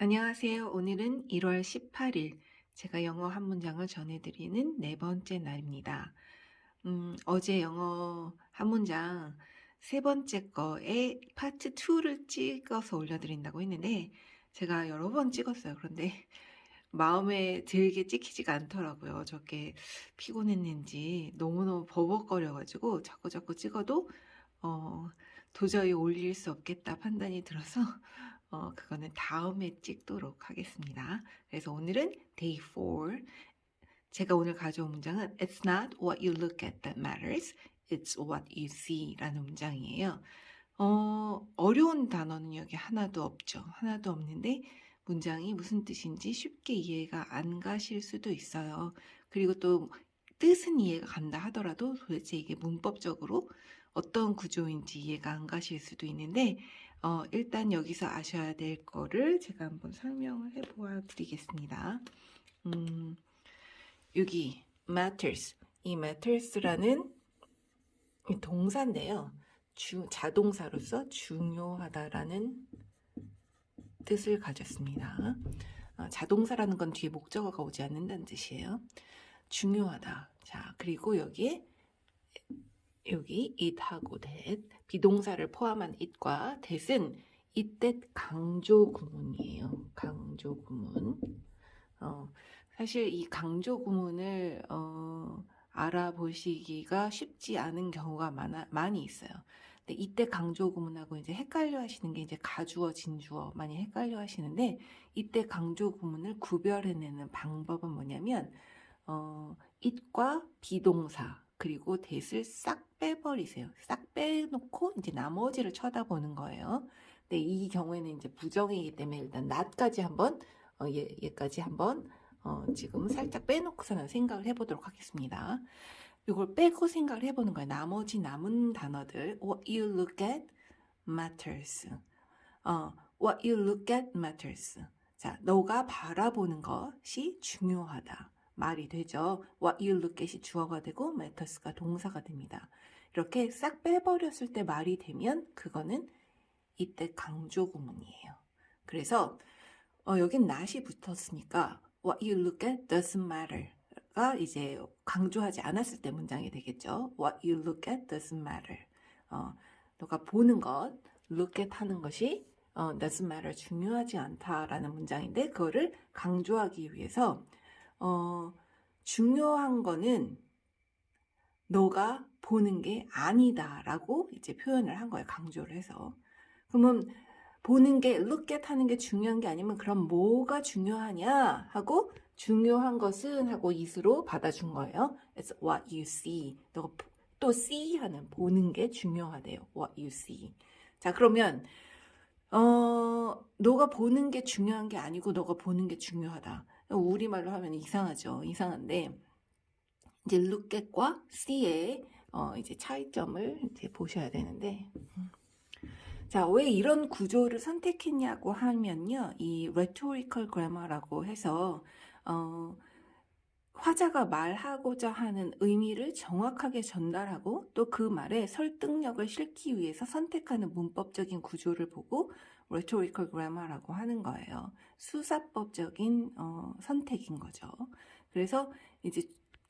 안녕하세요. 오늘은 1월 18일 제가 영어 한 문장을 전해드리는 네 번째 날입니다. 음, 어제 영어 한 문장 세 번째 거에 파트 2를 찍어서 올려드린다고 했는데 제가 여러 번 찍었어요. 그런데 마음에 들게 찍히지가 않더라고요. 저게 피곤했는지 너무너무 버벅거려가지고 자꾸 자꾸 찍어도 어, 도저히 올릴 수 없겠다 판단이 들어서 어, 그거는 다음에 찍도록 하겠습니다. 그래서 오늘은 day 4. 제가 오늘 가져온 문장은 It's not what you look at that matters. It's what you see 라는 문장이에요. 어, 어려운 단어는 여기 하나도 없죠. 하나도 없는데 문장이 무슨 뜻인지 쉽게 이해가 안 가실 수도 있어요. 그리고 또 뜻은 이해가 간다 하더라도 도대체 이게 문법적으로 어떤 구조인지 이해가 안 가실 수도 있는데 어, 일단 여기서 아셔야 될 거를 제가 한번 설명을 해 보아 드리겠습니다. 음, 여기 matters. 이 matters라는 이 동사인데요. 주, 자동사로서 중요하다라는 뜻을 가졌습니다. 어, 자동사라는 건 뒤에 목적어가 오지 않는다는 뜻이에요. 중요하다. 자, 그리고 여기에 여기 it하고 that 비동사를 포함한 it과 that은 이때 강조 구문이에요. 강조 구문. 어, 사실 이 강조 구문을 어, 알아보시기가 쉽지 않은 경우가 많아, 많이 있어요. 근데 이때 강조 구문하고 이제 헷갈려 하시는 게 이제 가주어, 진주어 많이 헷갈려 하시는데 이때 강조 구문을 구별해내는 방법은 뭐냐면 어, it과 비동사 그리고 that을 싹 빼버리세요. 싹 빼놓고 이제 나머지를 쳐다보는 거예요. 근데 이 경우에는 이제 부정이기 때문에 일단 not까지 한번 어, 얘, 얘까지 한번 어, 지금 살짝 빼놓고서는 생각을 해보도록 하겠습니다. 이걸 빼고 생각을 해보는 거예요. 나머지 남은 단어들 What you look at matters. 어, What you look at matters. 자, 너가 바라보는 것이 중요하다. 말이 되죠. What you look at이 주어가 되고 matters가 동사가 됩니다. 이렇게 싹 빼버렸을 때 말이 되면 그거는 이때 강조 구문이에요. 그래서 어, 여긴 not이 붙었으니까 what you look at doesn't matter가 이제 강조하지 않았을 때 문장이 되겠죠. what you look at doesn't matter. 어, 너가 보는 것, look at 하는 것이 어, doesn't matter 중요하지 않다라는 문장인데 그거를 강조하기 위해서 어, 중요한 거는 너가 보는 게 아니다라고 이제 표현을 한 거예요. 강조를 해서. 그러면 보는 게 look at 하는 게 중요한 게 아니면 그럼 뭐가 중요하냐 하고 중요한 것은 하고 it으로 받아준 거예요. It's what you see. 너가 또 see 하는 보는 게 중요하대요. What you see. 자 그러면 어 너가 보는 게 중요한 게 아니고 너가 보는 게 중요하다. 우리말로 하면 이상하죠. 이상한데 이제 at과 see의 어, 이제 차이점을 이제 보셔야 되는데 음. 자, 왜 이런 구조를 선택했냐고 하면요. 이 rhetorical grammar라고 해서 어, 화자가 말하고자 하는 의미를 정확하게 전달하고 또 그 말에 설득력을 실기 위해서 선택하는 문법적인 구조를 보고 rhetorical grammar라고 하는 거예요. 수사법적인 어, 선택인 거죠. 그래서 이제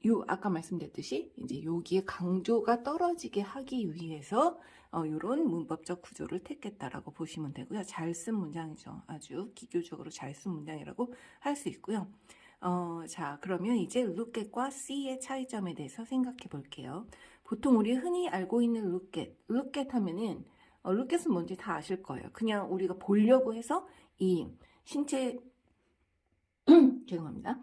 요 아까 말씀드렸듯이 이제 여기에 강조가 떨어지게 하기 위해서 어, 이런 문법적 구조를 택했다라고 보시면 되고요. 잘 쓴 문장이죠. 아주 기교적으로 잘 쓴 문장이라고 할 수 있고요. 어, 자, 그러면 이제 look at과 see의 차이점에 대해서 생각해 볼게요. 보통 우리 흔히 알고 있는 look at, look at 하면은 어, at은 뭔지 다 아실 거예요. 그냥 우리가 보려고 해서 이 신체 죄송합니다.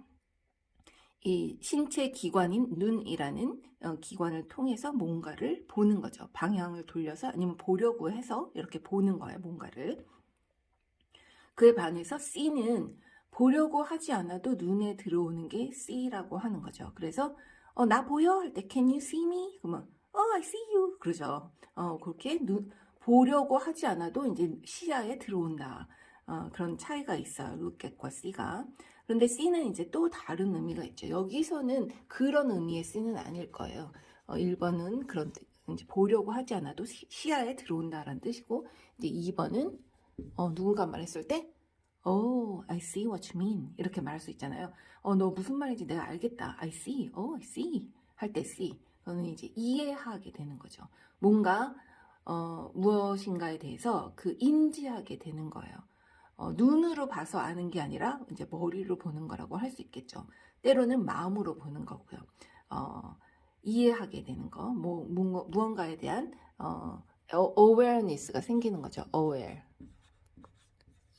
이 신체 기관인 눈이라는 어, 기관을 통해서 뭔가를 보는 거죠. 방향을 돌려서 아니면 보려고 해서 이렇게 보는 거예요. 뭔가를. 그에 반해서 C는 보려고 하지 않아도 눈에 들어오는 게 C라고 하는 거죠. 그래서 어, 나 보여? 할 때 Can you see me? 그러면 Oh, I see you. 그러죠. 어, 그렇게 눈, 보려고 하지 않아도 이제 시야에 들어온다. 어, 그런 차이가 있어요. at과 C가. 그런데 C는 이제 또 다른 의미가 있죠. 여기서는 그런 의미의 C는 아닐 거예요. 어, 1번은 그런 이제 보려고 하지 않아도 시, 시야에 들어온다라는 뜻이고 이제 2번은 어, 누군가 말했을 때 Oh, I see what you mean. 이렇게 말할 수 있잖아요. 어, 너 무슨 말인지 내가 알겠다. I see. Oh, I see. 할 때 see. 저는 이제 이해하게 되는 거죠. 뭔가 어, 무엇인가에 대해서 그 인지하게 되는 거예요. 어, 눈으로 봐서 아는 게 아니라 이제 머리로 보는 거라고 할 수 있겠죠. 때로는 마음으로 보는 거고요. 어, 이해하게 되는 거, 뭐, 무, 무언가에 대한 어, awareness가 생기는 거죠. aware.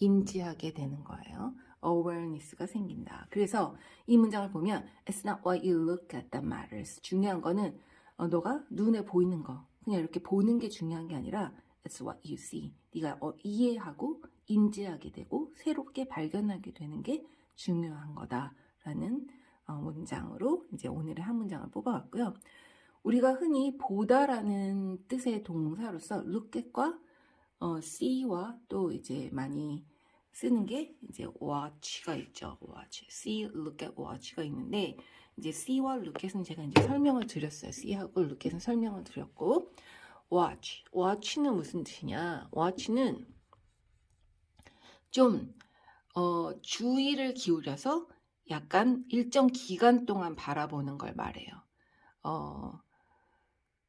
인지하게 되는 거예요. awareness가 생긴다. 그래서 이 문장을 보면 it's not what you look at that matters. 중요한 거는 어, 너가 눈에 보이는 거 그냥 이렇게 보는 게 중요한 게 아니라 it's what you see. 네가 어, 이해하고 인지하게 되고 새롭게 발견하게 되는 게 중요한 거다라는 어, 문장으로 이제 오늘의 한 문장을 뽑아왔고요. 우리가 흔히 보다라는 뜻의 동사로서 look at과 어, see와 또 이제 많이 쓰는 게 이제 watch가 있죠. watch, see, look at, watch가 있는데 이제 look at은 제가 이제 설명을 드렸어요. look at은 설명을 드렸고 watch, watch는 무슨 뜻이냐? watch는 좀 어, 주의를 기울여서 약간 일정 기간 동안 바라보는 걸 말해요. 어,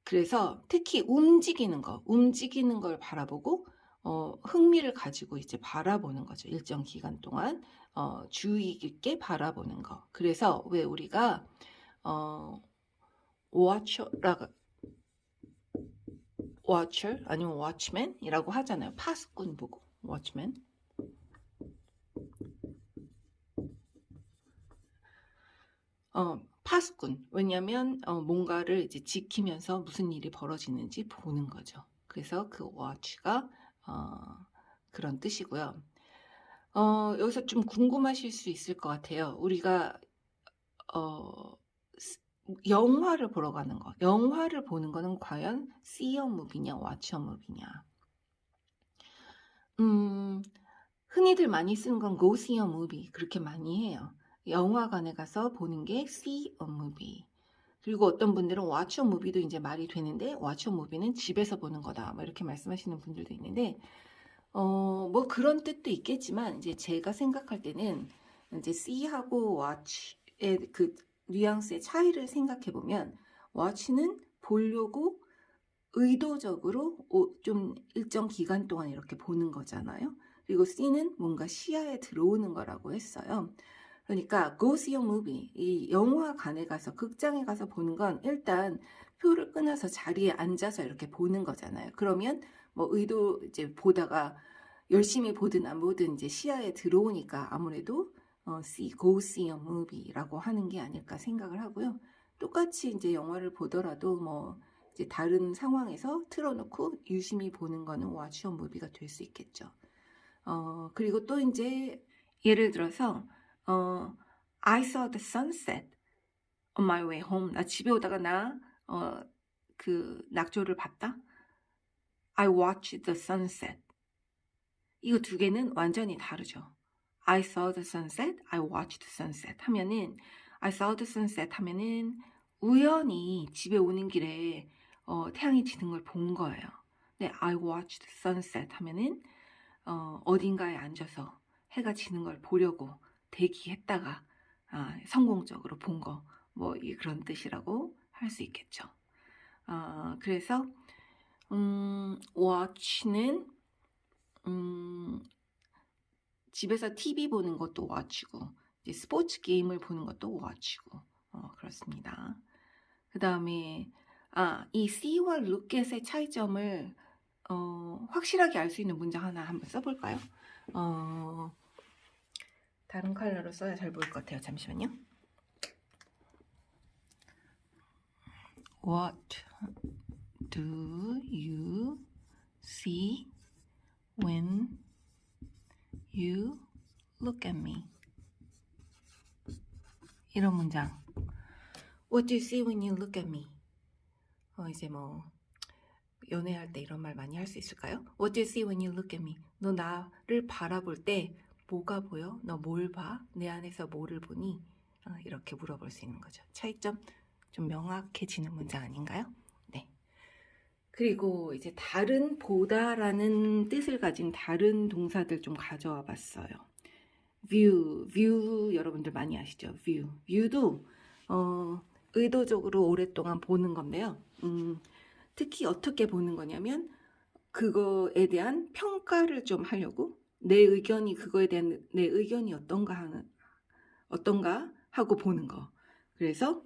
그래서 특히 움직이는 거, 움직이는 걸 바라보고 어, 흥미를 가지고 이제 바라보는 거죠. 일정 기간 동안 어, 주의 깊게 바라보는 거. 그래서 왜 우리가 어, watcher라고 watcher 아니면 watchman이라고 하잖아요. 파수꾼 보고 watchman. 어, 파수꾼. 왜냐면 어, 뭔가를 이제 지키면서 무슨 일이 벌어지는지 보는 거죠. 그래서 그 watch가 어, 그런 뜻이고요. 어, 여기서 좀 궁금하실 수 있을 것 같아요. 우리가 어, 영화를 보러 가는 거. 영화를 보는 거는 과연 a movie냐, watch a movie냐. 음, 흔히들 많이 쓰는 건 go see a movie 그렇게 많이 해요. 영화관에 가서 보는 게 see a movie. 그리고 어떤 분들은 a movie도 이제 말이 되는데 a movie는 집에서 보는 거다. 뭐 이렇게 말씀하시는 분들도 있는데 어, 뭐 그런 뜻도 있겠지만 이제 제가 생각할 때는 이제 see하고 watch의 그 뉘앙스의 차이를 생각해 보면 watch는 보려고 의도적으로 좀 일정 기간 동안 이렇게 보는 거잖아요. 그리고 see는 뭔가 시야에 들어오는 거라고 했어요. 그러니까 go see a movie 이 영화관에 가서 극장에 가서 보는 건 일단 표를 끊어서 자리에 앉아서 이렇게 보는 거잖아요. 그러면 뭐 의도 이제 보다가 열심히 보든 안 보든 이제 시야에 들어오니까 아무래도 어, see, go see a movie라고 하는 게 아닐까 생각을 하고요. 똑같이 이제 영화를 보더라도 뭐 이제 다른 상황에서 틀어놓고 유심히 보는 거는 watch a movie가 될 수 있겠죠. 어, 그리고 또 이제 예를 들어서 어, I saw the sunset on my way home. 나 집에 오다가 나, 어, 그, 낙조를 봤다? I watched the sunset. 이거 두 개는 완전히 다르죠. I saw the sunset, I watched the sunset 하면은, I saw the sunset 하면은, 우연히 집에 오는 길에, 어, 태양이 지는 걸 본 거예요. 근데 I watched the sunset 하면은, 어, 어딘가에 앉아서 해가 지는 걸 보려고 대기했다가 아, 성공적으로 본 거, 뭐 그런 뜻이라고 할 수 있겠죠. 아, 그래서 음, watch는 음, 집에서 TV 보는 것도 watch고 스포츠 게임을 보는 것도 watch고 어, 그렇습니다. 그 다음에 아, 이 see와 lookat의 차이점을 어, 확실하게 알 수 있는 문장 하나 한번 써볼까요? 어, 다른 컬러로 써야 잘 보일 것 같아요. 잠시만요. What do you see when you look at me? 이런 문장. What do you see when you look at me? 어, 이제 뭐 연애할 때 이런 말 많이 할 수 있을까요? What do you see when you look at me? 너 나를 바라볼 때 뭐가 보여? 너 뭘 봐? 내 안에서 뭐를 보니? 어, 이렇게 물어볼 수 있는 거죠. 차이점 좀 명확해지는 문장 아닌가요? 네. 그리고 이제 다른 보다라는 뜻을 가진 다른 동사들 좀 가져와 봤어요. view, view 여러분들 많이 아시죠? view. view도 어, 의도적으로 오랫동안 보는 건데요. 음, 특히 어떻게 보는 거냐면 그거에 대한 평가를 좀 하려고 내 의견이 그거에 대한 내 의견이 어떤가 하는 어떤가 하고 보는 거. 그래서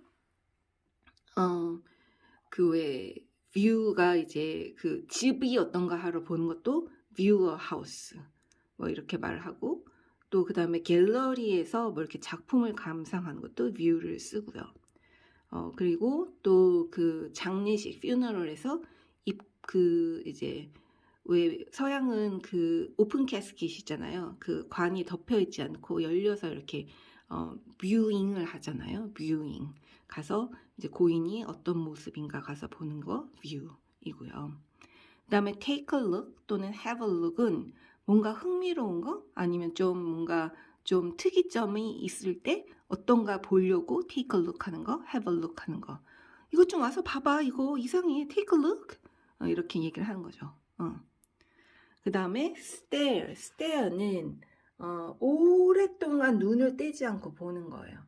어그왜 view가 이제 그 집이 어떤가 하러 보는 것도 a house 뭐 이렇게 말을 하고 또 그 다음에 갤러리에서 뭐 이렇게 작품을 감상하는 것도 view를 쓰고요. 어 그리고 또 그 장례식 funeral에서 입 그 이제 왜 서양은 그 오픈 캐스킷이잖아요. 그 관이 덮여 있지 않고 열려서 이렇게 어 뷰잉을 하잖아요. 뷰잉 가서 이제 고인이 어떤 모습인가 가서 보는 거 뷰이고요. 그다음에 take a look 또는 have a look은 뭔가 흥미로운 거 아니면 좀 뭔가 좀 특이점이 있을 때 어떤가 보려고 take a look 하는 거, have a look 하는 거. 이거 좀 와서 봐봐. 이거 이상해. take a look. 어, 이렇게 얘기를 하는 거죠. 어. 그 다음에 stare. stare는 어, 오랫동안 눈을 떼지 않고 보는 거예요.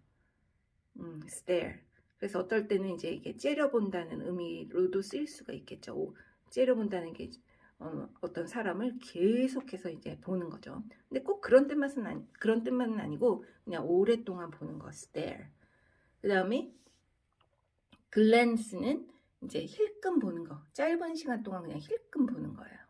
음, stare. 그래서 어떨 때는 이제 이게 째려본다는 의미로도 쓰일 수가 있겠죠. 오, 째려본다는 게 어, 어떤 사람을 계속해서 이제 보는 거죠. 근데 꼭 그런 뜻만은 아니, 그런 뜻만은 아니고 그냥 오랫동안 보는 거 stare. 그 다음에 glance는 이제 힐끔 보는 거. 짧은 시간 동안 그냥 힐끔 보는 거예요.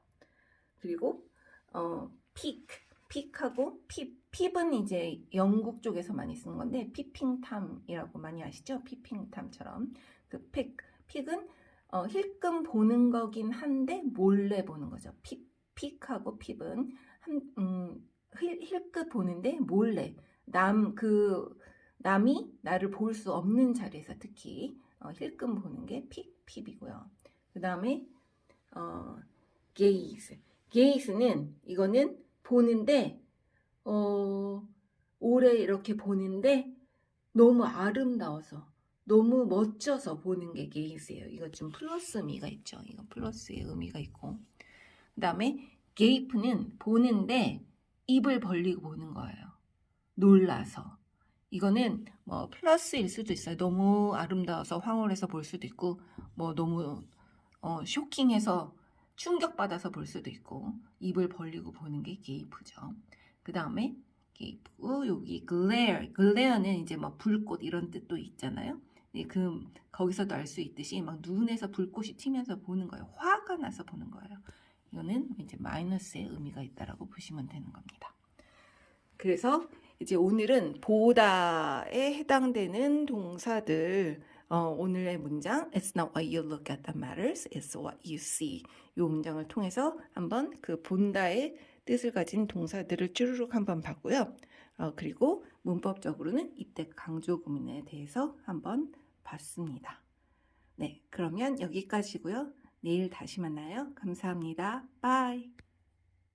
그리고 어 peak, peak하고 핍, 핍은 이제 영국 쪽에서 많이 쓰는 건데 피핑탐이라고 많이 아시죠? 피핑탐처럼 그 픽, 픽은 어, 힐끔 보는 거긴 한데 몰래 보는 거죠. 픽, 픽하고 핍은 한, 음, 힐, 힐끔 보는데 몰래 남 그 남이 나를 볼 수 없는 자리에서 특히 어, 힐끔 보는 게 픽, 핍이고요. 그 다음에 어, 게이즈. 게이즈는 이거는 보는데 어, 오래 이렇게 보는데 너무 아름다워서 너무 멋져서 보는 게 게이즈예요. 이거 좀 플러스 의미가 있죠. 이건 플러스의 의미가 있고 그 다음에 게이프는 보는데 입을 벌리고 보는 거예요. 놀라서 이거는 뭐 플러스일 수도 있어요. 너무 아름다워서 황홀해서 볼 수도 있고 뭐 너무 어, 쇼킹해서 충격받아서 볼 수도 있고 입을 벌리고 보는 게 게이프죠. 그 다음에 게이프 여기 glare, glare는 이제 막 불꽃 이런 뜻도 있잖아요. 네, 그 거기서도 알 수 있듯이 막 눈에서 불꽃이 튀면서 보는 거예요. 화가 나서 보는 거예요. 이거는 이제 마이너스의 의미가 있다라고 보시면 되는 겁니다. 그래서 이제 오늘은 보다에 해당되는 동사들 어, 오늘의 문장 It's not what you look at that matters, it's what you see. 이 문장을 통해서 한번 그 본다의 뜻을 가진 동사들을 쭈르륵 한번 봤고요. 어, 그리고 문법적으로는 이때 강조 구문에 대해서 한번 봤습니다. 네, 그러면 여기까지고요. 내일 다시 만나요. 감사합니다. 바이.